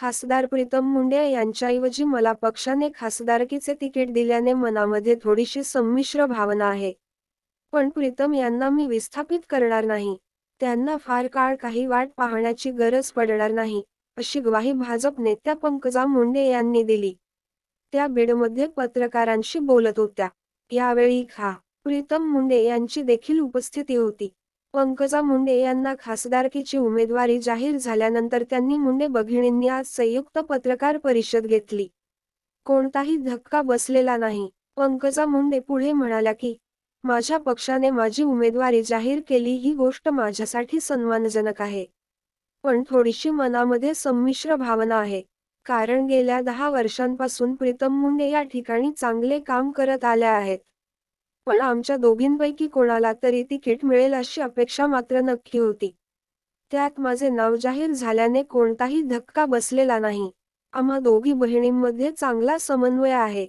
खासदार प्रीतम मुंडे यांच्याऐवजी मला पक्षाने खासदारकीचे तिकीट दिल्याने मनामध्ये थोडीशी संमिश्र भावना आहे. पण प्रीतम यांना मी विस्थापित करणार नाही. त्यांना फार काळ काही वाट पाहण्याची गरज पडणार नाही अशी ग्वाही भाजप नेत्या पंकजा मुंडे यांनी दिली. त्या बीडमध्ये पत्रकारांशी बोलत होत्या. यावेळी खा. प्रीतम मुंडे यांची देखील उपस्थिती होती. पंकजा मुंडे यांना खासदारकीची उमेदवारी जाहीर झाल्यानंतर त्यांनी मुंडे बघिणींनी आज संयुक्त पत्रकार परिषद घेतली. कोणताही धक्का बसलेला नाही. पंकजा मुंडे पुढे म्हणाल्या की माझ्या पक्षाने माझी उमेदवारी जाहीर केली ही गोष्ट माझ्यासाठी सन्मानजनक आहे. पण थोडीशी मनामध्ये संमिश्र भावना आहे. कारण गेल्या दहा वर्षांपासून प्रीतम मुंडे या ठिकाणी चांगले काम करत आल्या आहेत. पण आमच्या दोघींपैकी कोणाला तरी तिकीट मिळेल अशी अपेक्षा मात्र नक्की होती. त्यात माझे नाव जाहीर झाल्याने कोणताही धक्का बसलेला नाही. आम्हा दोघी बहिणींमध्ये चांगला समन्वय आहे.